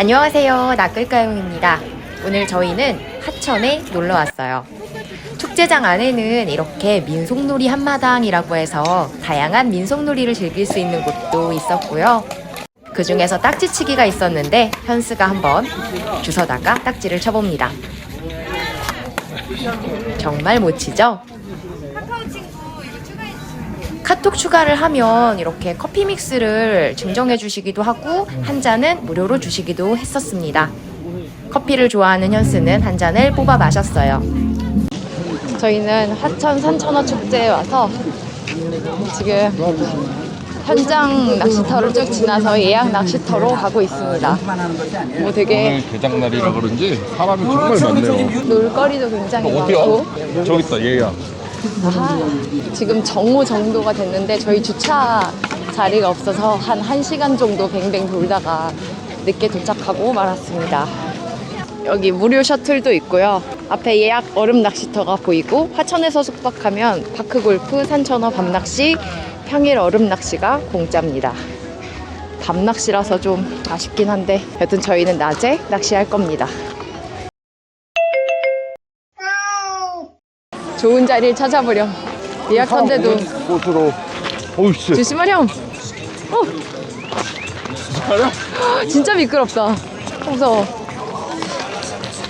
안녕하세요. 나끌가용입니다. 오늘 저희는 하천에 놀러 왔어요. 축제장 안에는 이렇게 민속놀이 한마당이라고 해서 다양한 민속놀이를 즐길 수 있는 곳도 있었고요. 그 중에서 딱지치기가 있었는데 현수가 한번 주워다가 딱지를 쳐봅니다. 정말 못 치죠? 카톡 추가를 하면 이렇게 커피 믹스를 증정해 주시기도 하고 한 잔은 무료로 주시기도 했었습니다. 커피를 좋아하는 현수는 한 잔을 뽑아 마셨어요. 저희는 하천 산천어 축제에 와서 지금 현장 낚시터를 쭉 지나서 예약 낚시터로 가고 있습니다. 뭐 되게 오늘 개장날이라 그런지 사람이 정말 많네요. 놀거리도 굉장히? 많고 저기 있다 얘야. 아, 지금 정오 정도가 됐는데 저희 주차 자리가 없어서 한 1시간 정도 뱅뱅 돌다가 늦게 도착하고 말았습니다. 여기 무료 셔틀도 있고요. 앞에 예약 얼음 낚시터가 보이고 하천에서 숙박하면 파크 골프, 산천어 밤낚시, 평일 얼음 낚시가 공짜입니다. 밤낚시라서 좀 아쉽긴 한데 여튼 저희는 낮에 낚시할 겁니다. 좋은 자리를 찾아보렴. 예약한데도 곳으로. 오우씨. 조심하렴. 어, 가려? 진짜 미끄럽다. 무서워.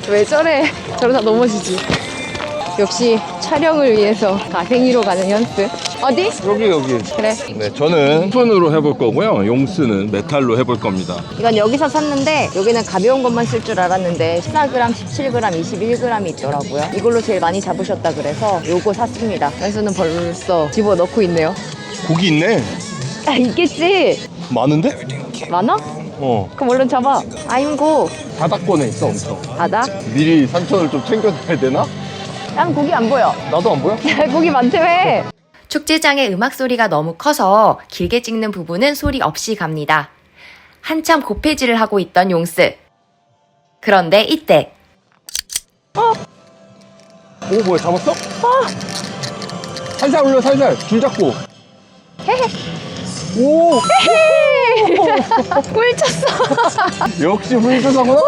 왜 저래? 저러다 넘어지지. 역시 촬영을 위해서 가생이로 가는 현스. 어디? 여기 여기. 그래. 네, 저는 손으로 해볼 거고요. 용스는 메탈로 해볼 겁니다. 이건 여기서 샀는데 여기는 가벼운 것만 쓸 줄 알았는데 14g, 17g, 21g이 있더라고요. 이걸로 제일 많이 잡으셨다 그래서 요거 샀습니다. 현수는 벌써 집어 넣고 있네요. 고기 있네. 아, 있겠지? 많은데? 많아? 어. 그럼 얼른 잡아. 아임고 바닥권에 있어 엄청. 바다? 미리 산천을 좀 챙겨놔야 되나? 난 고기 안 보여. 나도 안 보여? 고기 많다며. 축제장의 음악 소리가 너무 커서 길게 찍는 부분은 소리 없이 갑니다. 한참 고패질을 하고 있던 용스. 그런데 이때 오 뭐야 잡았어? 살살 올려 살살 줄 잡고. 오 꿀 쳤어. 역시 물조사구나.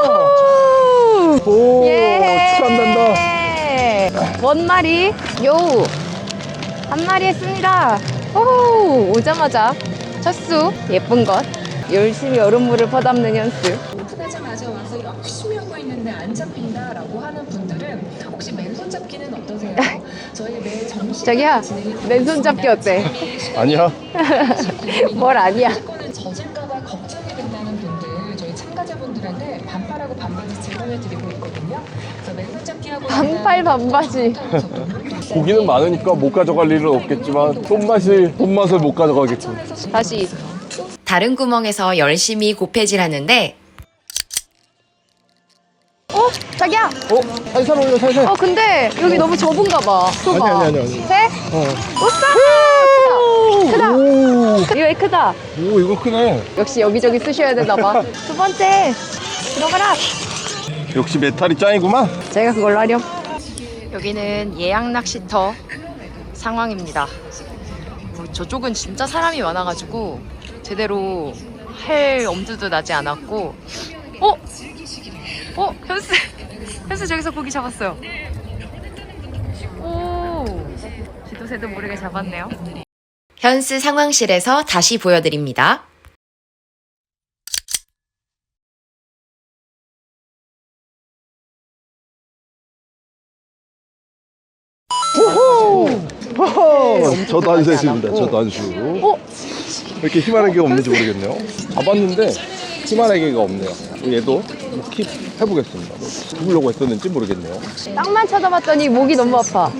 오 예. 축하한단다. 뭔 마리? 요. 한 마리 했습니다. 오, 오자마자 첫수 예쁜 것. 열심히 얼음물을 퍼담는 현수. 오픈하자마자 와서 열심히 하고 있는데 안 잡힌다 라고 하는 분들은 혹시 맨손 잡기는 어떠세요? 저희 매 정시 자기야, 맨손 잡기 어때? 아니야. 뭘 아니야. 저희 참가자분들한테 반팔하고 반바지 제공해 드리고 있거든요. 그래서 맨손 잡기 하고 반팔 반바지. 고기는 많으니까 못 가져갈 일은 없겠지만 손맛이 손맛을 못 가져가겠지. 다시. 다른 구멍에서 열심히 고패질하는데 어? 자기야! 어 살살 올려 살살. 어 근데 여기 너무 좁은가 봐. 좁아. 아니, 아니, 아니, 아니. 세? 어. 오싸! 크다! 크다! 오, 크다? 오 이거 크네. 역시 여기저기 쓰셔야 되나 봐. 두 번째! 들어가라! 역시 메탈이 짱이구만. 제가 그걸로 하렴. 여기는 예약 낚시터 상황입니다. 뭐 저쪽은 진짜 사람이 많아가지고 제대로 할 엄두도 나지 않았고 어? 어? 현수! 현수 저기서 고기 잡았어요. 오! 지도 새도 모르게 잡았네요. 현수 상황실에서 다시 보여드립니다. 허허, 저도 한 셋입니다. 저도 한 수. 어? 왜 이렇게 희망의 개가 없는지 모르겠네요. 잡았는데 희망의 개가 없네요. 얘도 킵 해보겠습니다. 뭐 잡으려고 했었는지 모르겠네요. 땅만 쳐다봤더니 목이 너무 아파.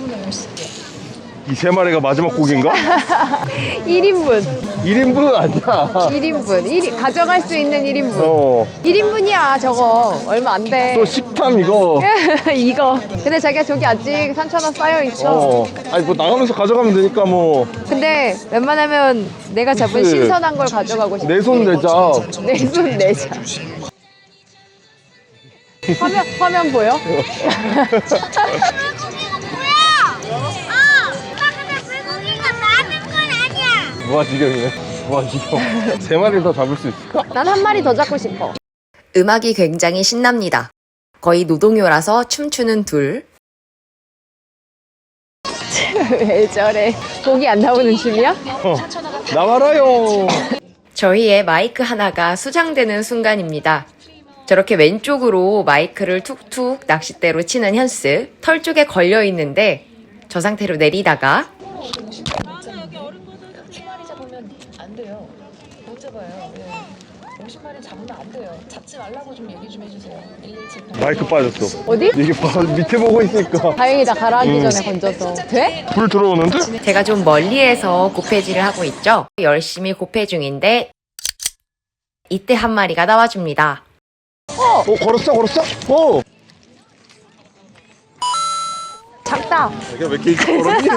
이 세 마리가 마지막 고기인가? 1인분. 1인분 아니야. 1인분. 1, 가져갈 수 있는 1인분. 어, 1인분이야, 저거. 얼마 안 돼. 또 식탐 이거. 이거. 근데 자기가 저기 아직 3,000원 쌓여있어. 어, 아니 뭐 나가면서 가져가면 되니까 뭐내 근데 웬만하면 내가 잡은 그치. 신선한 걸 가져가고 싶어. 손 내자. 내손 내자. 화면, 화면 보여? 무아지경이네. 무아지경. 세 마리 더 잡을 수 있을까? 난 한 마리 더 잡고 싶어. 음악이 굉장히 신납니다. 거의 노동요라서 춤추는 둘. 왜 저래? 곡이 안 나오는 춤이야? 어, 나가라요. 저희의 마이크 하나가 수장되는 순간입니다. 저렇게 왼쪽으로 마이크를 툭툭 낚싯대로 치는 현스, 털 쪽에 걸려 있는데 저 상태로 내리다가 세 마리 잡으면 안 돼요. 못 잡아요. 네. 50마리 잡으면 안 돼요. 잡지 말라고 좀 얘기 좀 해주세요. 1178. 마이크 빠졌어. 어디? 이게 봐 밑에 보고 있으니까 다행이다 가라앉기 음. 전에 건져서 돼? 불 들어오는데? 제가 좀 멀리에서 곱해질을 하고 있죠. 열심히 곱해 중인데 이때 한 마리가 나와줍니다. 어 걸었어 걸었어? 어. 작다. 자기가 몇 개씩 걸었니?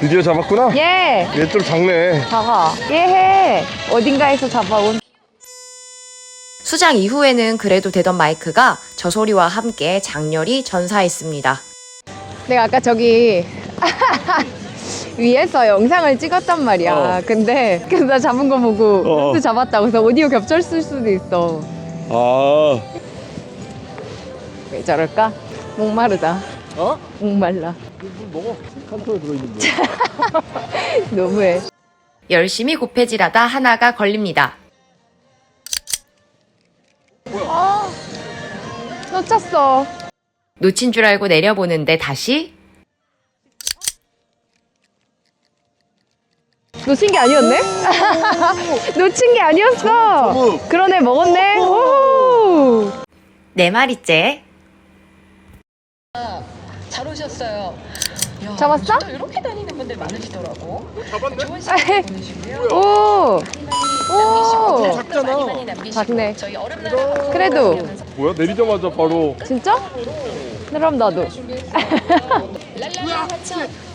드디어 잡았구나. 예. 얘 좀 작네. 작아. 예해. 어딘가에서 잡아온. 수장 이후에는 그래도 되던 마이크가 저 소리와 함께 장렬히 전사했습니다. 내가 아까 저기 위에서 영상을 찍었단 말이야. 어. 근데 그래서 나 잡은 거 보고 어. 또 잡았다고 해서 오디오 겹쳤을 수도 있어. 아. 왜 저럴까? 목마르다. 어? 목말라. 물 먹어. 칸토에 들어있는데. 너무해. 열심히 곱해질하다 하나가 걸립니다. 놓쳤어. 놓친 줄 알고 내려보는데 다시 놓친 게 아니었네? 놓친 게 아니었어. 그러네 먹었네. 오. 네 마리째. 잘 오셨어요. 야, 잡았어? 진짜 이렇게 다니는 분들 많으시더라고. 잡았네? 좋은 시간 보내시고요. 오. 많이 많이 남기시고 작네. 저희 얼음날 그래도. 뭐야 내리자마자 바로 진짜? 그럼 나도.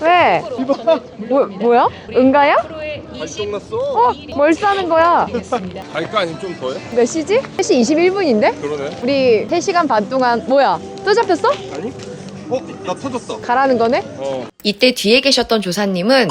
왜? 뭐, 뭐야? 응가야? 프로의 20 발동 났어. 어? 뭘 싸는 거야? 갈까 아니면 좀 더해? 몇 시지? 3시 21분인데? 그러네. 우리 3시간 반 동안 뭐야? 또 잡혔어? 아니? 어? 나 터졌어. 가라는 거네? 어. 이때 뒤에 계셨던 조사님은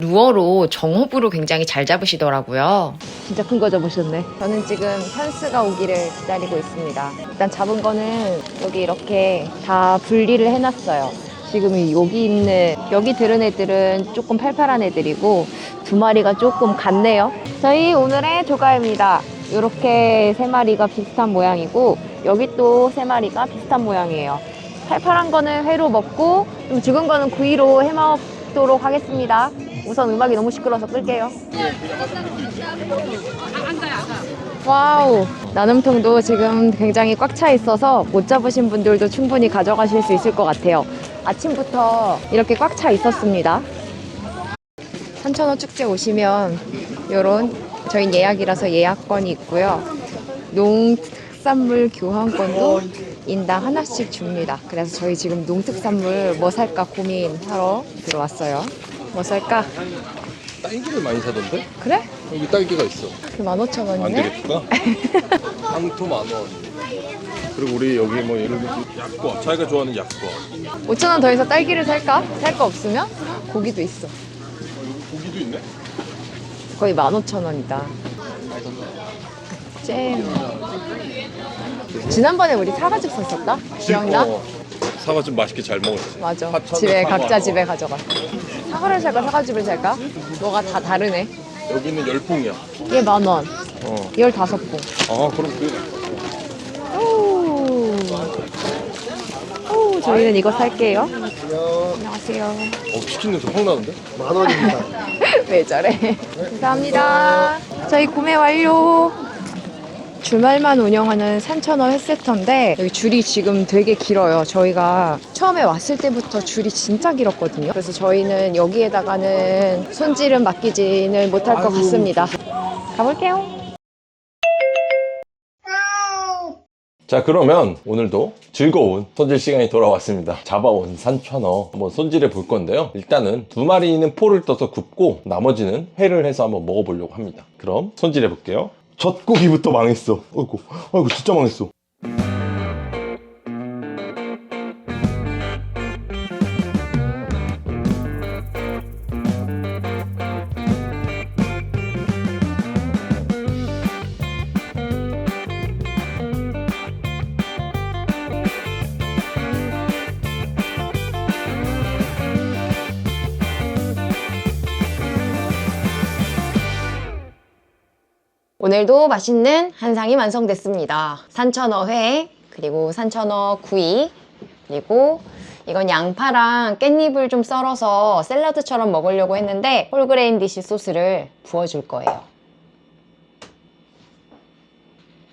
루어로 정호부로 굉장히 잘 잡으시더라고요. 진짜 큰 거 잡으셨네. 저는 지금 현스가 오기를 기다리고 있습니다. 일단 잡은 거는 여기 이렇게 다 분리를 해놨어요. 지금 이 여기 있는 여기 들은 애들은 조금 팔팔한 애들이고 두 마리가 조금 같네요. 저희 오늘의 조가입니다. 이렇게 세 마리가 비슷한 모양이고 여기 또 세 마리가 비슷한 모양이에요. 팔팔한 거는 회로 먹고 좀 죽은 거는 구이로 해 먹도록 하겠습니다. 우선 음악이 너무 시끄러워서 끌게요. 와우. 나눔통도 지금 굉장히 꽉 차 있어서 못 잡으신 분들도 충분히 가져가실 수 있을 것 같아요. 아침부터 이렇게 꽉 차 있었습니다. 산천어 축제 오시면 요런 저희 예약이라서 예약권이 있고요. 농특산물 교환권도 인당 하나씩 줍니다. 그래서 저희 지금 농특산물 뭐 살까 고민하러 들어왔어요. 뭐 살까? 딸기를 많이 사던데? 그래? 여기 딸기가 있어. 그 15,000원이네? 안 되겠구나. 황토 만 원. 그리고 우리 여기 뭐 예를 들어 약과 자기가 좋아하는 약과 5,000원 더 해서 딸기를 살까? 살 거 없으면 고기도 있어. 고기도 있네. 거의 15,000원이다. 잼. 지난번에 우리 사과즙 샀었다? 기억나? 어, 사과즙 맛있게 잘 먹었지. 맞아. 집에 사과. 각자 집에 가져가. 사과를 살까 사과즙을 살까? 뭐가 다 다르네. 여기는 열풍이야. 얘 만 원. 어. 15봉. 아 그럼 그 오. 오, 저희는 이거 살게요. 안녕하세요. 어, 치킨 냄새 확 나는데? 왜 저래? 감사합니다. 저희 구매 완료. 주말만 운영하는 산천어 횟세터인데 여기 줄이 지금 되게 길어요. 저희가 처음에 왔을 때부터 줄이 진짜 길었거든요. 그래서 저희는 여기에다가는 손질은 맡기지는 못할 것 같습니다. 가볼게요. 자 그러면 오늘도 즐거운 손질 시간이 돌아왔습니다 잡아온 산천어 한번 손질해 볼 건데요 일단은 두 마리는 포를 떠서 굽고 나머지는 회를 해서 한번 먹어보려고 합니다 그럼 손질해 볼게요 젖고기부터 망했어. 어이구 어이구 진짜 망했어 오늘도 맛있는 한상이 완성됐습니다. 산천어 회, 그리고 산천어 구이, 그리고 이건 양파랑 깻잎을 좀 썰어서 샐러드처럼 먹으려고 했는데 홀그레인 디시 소스를 부어줄 거예요.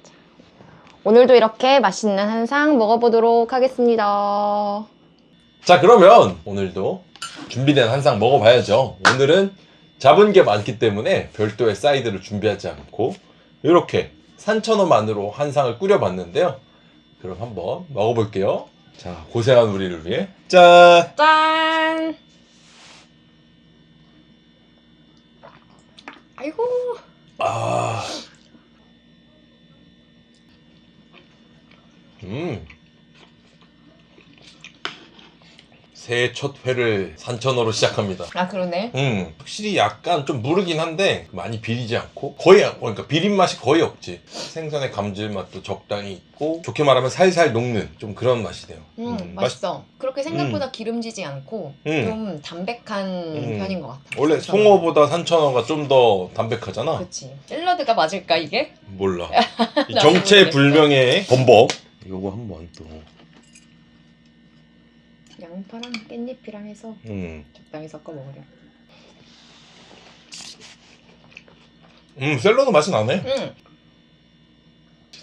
자, 오늘도 이렇게 맛있는 한상 먹어보도록 하겠습니다. 자 그러면 오늘도 준비된 한상 먹어봐야죠 오늘은 잡은 게 많기 때문에 별도의 사이드를 준비하지 않고 이렇게 산천어만으로 한 상을 꾸려봤는데요 그럼 한번 먹어볼게요 자 고생한 우리를 위해 짠 짠! 아이고. 아. 음. 새해 첫 회를 산천어로 시작합니다. 아, 그러네. 음, 확실히 약간 좀 무르긴 한데 많이 비리지 않고 거의 그러니까 비린 맛이 거의 없지. 생선의 감질맛도 적당히 있고 좋게 말하면 살살 녹는 좀 그런 맛이네요. 음, 음, 맛있어. 그렇게 생각보다 기름지지 않고 음. 좀 담백한 음. 편인 것 같아. 원래 송어보다 산천어가 좀 더 담백하잖아. 그치. 샐러드가 맞을까, 이게? 몰라. 이 정체불명의 범벅. 이거 한번 또. 양파랑 깻잎이랑 해서 음. 적당히 섞어 먹으려. 음, 샐러드 맛이 나네. 응,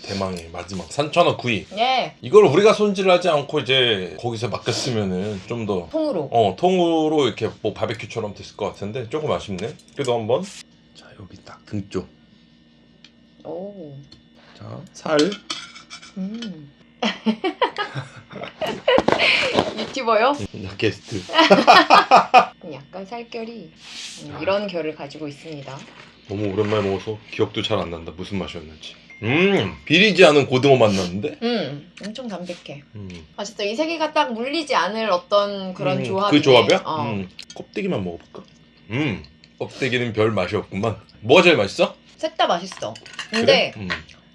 대망의 마지막 산천어 구이. 예. 이걸 우리가 손질하지 않고 이제 거기서 맡겼으면은 좀 더, 통으로. 어, 통으로 이렇게 뭐 바베큐처럼 됐을 것 같은데 조금 아쉽네. 그래도 한번. 자, 여기 딱 등 쪽. 오. 자, 살. 음. 유튜버요? 게스트. 약간 살결이 음, 이런 결을 가지고 있습니다. 너무 오랜만에 먹어서 기억도 잘 안 난다. 무슨 맛이었는지. 음, 비리지 않은 고등어 맛 나는데? 음, 엄청 담백해. 음. 맛있어. 이세 개가 딱 물리지 않을 어떤 그런 음, 조합이네. 그 조합이야? 어. 음, 껍데기만 먹어볼까? 음, 껍데기는 별 맛이 없구만. 뭐가 제일 맛있어? 셋 다 맛있어. 근데 그래? 음,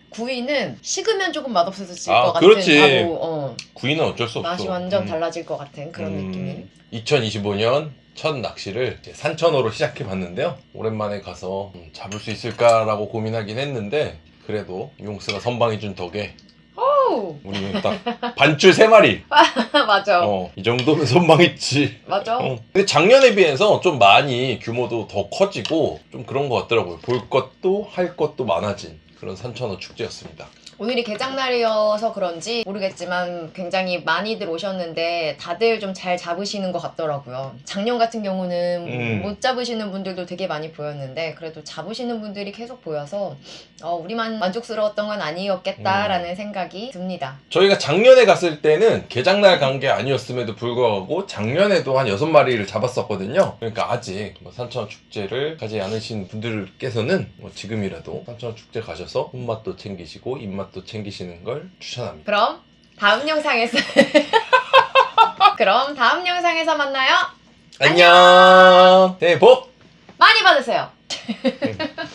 구이는 식으면 조금 맛없어질 아, 것 같은 그렇지. 바로 어, 구이는 어쩔 수 없어. 맛이 완전 음. 달라질 것 같은 그런 음, 느낌이. 2025년 첫 낚시를 이제 산천어로 시작해 봤는데요. 오랜만에 가서 음, 잡을 수 있을까라고 고민하긴 했는데 그래도 용스가 선방해 준 덕에 오, 우리 딱 반줄 세 마리. 맞아, 어, 이 정도면 선방했지. 맞아. 어. 근데 작년에 비해서 좀 많이 규모도 더 커지고 좀 그런 것 같더라고요. 볼 것도 할 것도 많아진 그런 산천어 축제였습니다. 오늘이 개장날이어서 그런지 모르겠지만 굉장히 많이들 오셨는데 다들 좀 잘 잡으시는 것 같더라고요. 작년 같은 경우는 음. 못 잡으시는 분들도 되게 많이 보였는데 그래도 잡으시는 분들이 계속 보여서 어, 우리만 만족스러웠던 건 아니었겠다라는 생각이 듭니다. 저희가 작년에 갔을 때는 개장날 간 게 아니었음에도 불구하고 작년에도 한 여섯 마리를 잡았었거든요. 그러니까 아직 뭐 산천어 축제를 가지 않으신 분들께서는 뭐 지금이라도 산천어 축제 가셔서 손맛도 챙기시고 입 맛도 챙기시는 걸 추천합니다. 그럼 다음 영상에서 그럼 다음 영상에서 만나요. 안녕! 새해 복! 많이 받으세요.